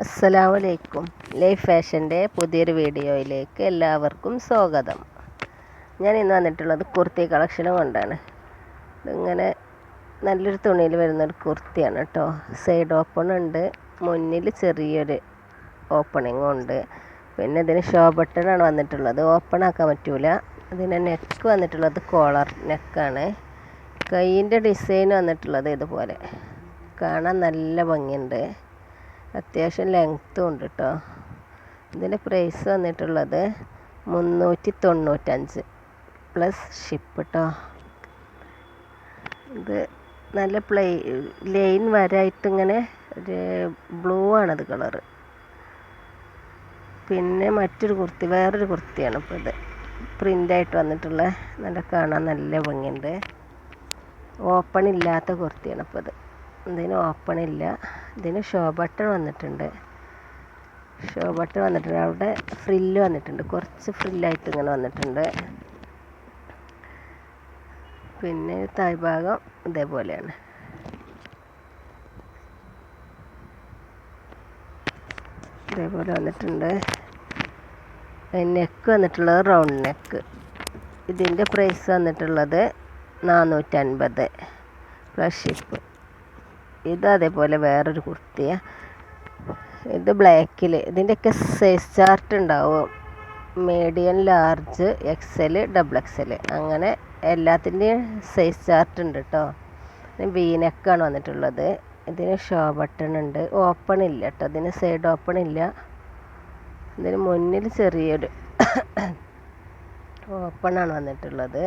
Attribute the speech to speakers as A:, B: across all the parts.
A: അസ്സലാമു അലൈക്കും ലൈഫ് ഫാഷന്റെ പുതിയൊരു വീഡിയോയിലേക്ക് എല്ലാവർക്കും സ്വാഗതം. ഞാൻ ഇന്ന് വന്നിട്ടുള്ളത് കുർത്തി കളക്ഷനും കൊണ്ടാണ്. ഇതിങ്ങനെ നല്ലൊരു തുണിയിൽ വരുന്നൊരു കുർത്തിയാണ് കേട്ടോ. സൈഡ് ഓപ്പൺ ഉണ്ട്. മുന്നിൽ ചെറിയൊരു ഓപ്പണിങ്ങും ഉണ്ട്. പിന്നെ ഇതിന് ഷോ ബട്ടണാണ് വന്നിട്ടുള്ളത്. ഓപ്പൺ ആക്കാൻ പറ്റൂല. ഇതിന് നെക്ക് വന്നിട്ടുള്ളത് കോളർ നെക്കാണ് കൈയിന്റെ ഡിസൈൻ വന്നിട്ടുള്ളത് ഇതുപോലെ. കാണാൻ നല്ല ഭംഗിയുണ്ട്. അത്യാവശ്യം ലെങ്ത്തും ഉണ്ട് കേട്ടോ ഇതിന്റെ പ്രൈസ് വന്നിട്ടുള്ളത് മുന്നൂറ്റി തൊണ്ണൂറ്റഞ്ച് പ്ലസ് ഷിപ്പ് കേട്ടോ ഇത് നല്ല പ്ലേ ലൈൻ വരായിട്ട് ഇങ്ങനെ ഒരു ബ്ലൂ ആണത് കളറ് പിന്നെ മറ്റൊരു കുർത്തി വേറൊരു കുർത്തിയാണ് ഇപ്പോൾ ഇത്. പ്രിന്റായിട്ട് വന്നിട്ടുള്ള നല്ല കാണാൻ നല്ല ഭംഗിയുണ്ട്. ഓപ്പൺ ഇല്ലാത്ത കുർത്തിയാണ് ഇപ്പോൾ ഇത്. ഇതിന് ഓപ്പൺ ഇല്ല. ഇതിന് ഷോ ബട്ടൺ വന്നിട്ടുണ്ട്. ഷോ ബട്ടൺ വന്നിട്ടുണ്ട്. അവിടെ ഫ്രില്ല് വന്നിട്ടുണ്ട്. കുറച്ച് ഫ്രില്ലായിട്ട് ഇങ്ങനെ വന്നിട്ടുണ്ട്. പിന്നെ താഴ്ഭാഗം ഇതേപോലെയാണ്. ഇതേപോലെ വന്നിട്ടുണ്ട്. നെക്ക് വന്നിട്ടുള്ളത് റൗണ്ട് നെക്ക് ഇതിന്റെ പ്രൈസ് വന്നിട്ടുള്ളത് നാനൂറ്റൻപത്. പ്ലസ് ഷിപ്പ് ഇത് അതേപോലെ വേറൊരു കുർത്തിയാണ് ഇത് ബ്ലാക്കിൽ ഇതിന്റെയൊക്കെ സൈസ് ചാർട്ട് ഉണ്ടാവും. Medium large X L double X L അങ്ങനെ എല്ലാത്തിന്റെയും സൈസ് ചാർട്ട് ഉണ്ട് കേട്ടോ വീനക്കാണ് വന്നിട്ടുള്ളത്. ഇതിന് ഷോ ബട്ടൺ ഉണ്ട്. ഓപ്പൺ ഇല്ല കേട്ടോ ഇതിന് സൈഡ് ഓപ്പൺ ഇല്ല. ഇതിന് മുന്നിൽ ചെറിയൊരു ഓപ്പണാണ് വന്നിട്ടുള്ളത്.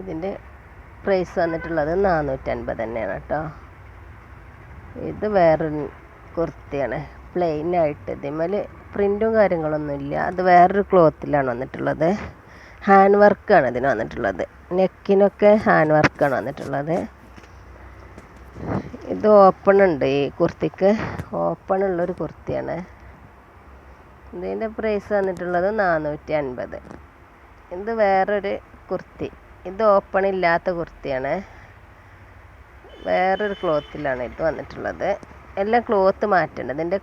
A: ഇതിന്റെ പ്രൈസ് വന്നിട്ടുള്ളത് നാനൂറ്റൻപത് തന്നെയാണ് കേട്ടോ. ഇത് വേറൊരു കുർത്തിയാണ്. പ്ലെയിൻ ആയിട്ട് ഇതിന്മേൽ പ്രിന്റും കാര്യങ്ങളൊന്നും ഇല്ല. അത് വേറൊരു ക്ലോത്തിലാണ് വന്നിട്ടുള്ളത്. ഹാൻഡ് വർക്കാണ് ഇതിന് വന്നിട്ടുള്ളത്. നെക്കിനൊക്കെ ഹാൻഡ് വർക്കാണ് വന്നിട്ടുള്ളത്. ഇത് ഓപ്പൺ ഉണ്ട് ഈ കുർത്തിക്ക്. ഓപ്പൺ ഉള്ളൊരു കുർത്തിയാണ്. ഇതിന്റെ പ്രൈസ് വന്നിട്ടുള്ളത് നാനൂറ്റി അൻപത് ഇത് വേറൊരു കുർത്തി. ഇത് ഓപ്പൺ ഇല്ലാത്ത കുർത്തിയാണ്. വേറൊരു ക്ലോത്തിലാണ് ഇത് വന്നിട്ടുള്ളത്. എല്ലാം ക്ലോത്ത് മാറ്റേണ്ടത്. ഇതിന്റെ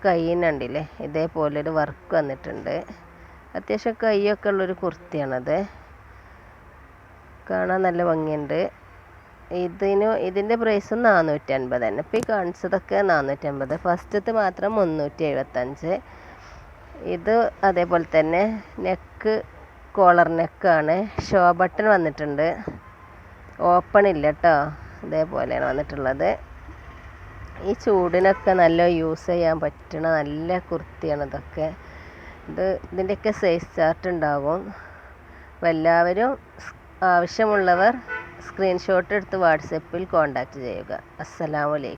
A: ഇതേപോലെ ഒരു വർക്ക് വന്നിട്ടുണ്ട്. അത്യാവശ്യം കൈയൊക്കെ ഉള്ളൊരു കുർത്തിയാണത്. കാണാൻ നല്ല ഭംഗിയുണ്ട്. ഇതിന് ഇതിന്റെ പ്രൈസ് നാനൂറ്റി അൻപത് തന്നെ. ഇപ്പോൾ ഈ കാണിച്ചതൊക്കെ നാനൂറ്റി അൻപത് ഫസ്റ്റത്തെ മാത്രം മുന്നൂറ്റി എഴുപത്തഞ്ച് ഇത് അതേപോലെ തന്നെ നെക്ക് കോളർ നെക്കാണ് ഷോ ബട്ടൺ വന്നിട്ടുണ്ട്. ഓപ്പൺ ഇല്ല കേട്ടോ ഇതേപോലെയാണ് വന്നിട്ടുള്ളത്. ഈ ചൂടിനൊക്കെ നല്ല യൂസ് ചെയ്യാൻ പറ്റുന്ന നല്ല കുർത്തിയാണ് ഇതൊക്കെ. ഇത് ഇതിന്റെയൊക്കെ സൈസ് ചാർട്ട് ഉണ്ടാകും. അപ്പോൾ എല്ലാവരും ആവശ്യമുള്ളവർ സ്ക്രീൻഷോട്ട് എടുത്ത് വാട്സപ്പിൽ കോൺടാക്റ്റ് ചെയ്യുക. അസ്സലാമലൈക്കും